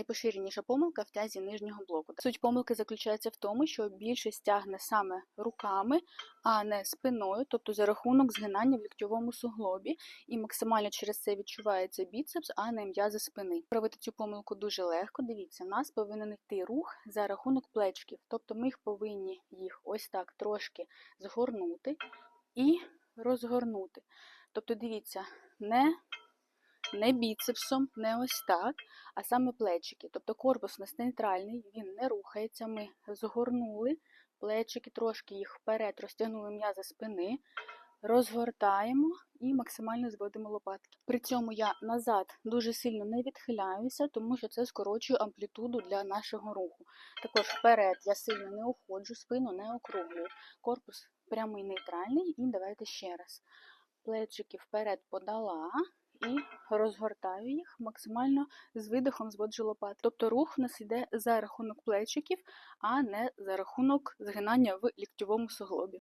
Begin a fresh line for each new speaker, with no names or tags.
найпоширеніша помилка в тязі нижнього блоку. Суть помилки заключається в тому, що більшість тягне саме руками, а не спиною, тобто за рахунок згинання в ліктьовому суглобі, і максимально через це відчувається біцепс, а не м'язи спини. Правити цю помилку дуже легко. Дивіться, в нас повинен йти рух за рахунок плечків, тобто ми їх повинні їх ось так трошки згорнути і розгорнути. Тобто, дивіться, не не біцепсом, не ось так, а саме плечики. Тобто корпус у нас нейтральний, він не рухається. Ми згорнули плечики, трошки їх вперед, розтягнули м'язи спини, розгортаємо і максимально зводимо лопатки. При цьому я назад дуже сильно не відхиляюся, тому що це скорочує амплітуду для нашого руху. Також вперед я сильно не уходжу, спину не округлюю. Корпус прямий нейтральний, і давайте ще раз. Плечики вперед подала розгортаю їх максимально з видихом зводжу лопати. Тобто рух у нас йде за рахунок плечиків, а не за рахунок згинання в ліктьовому суглобі.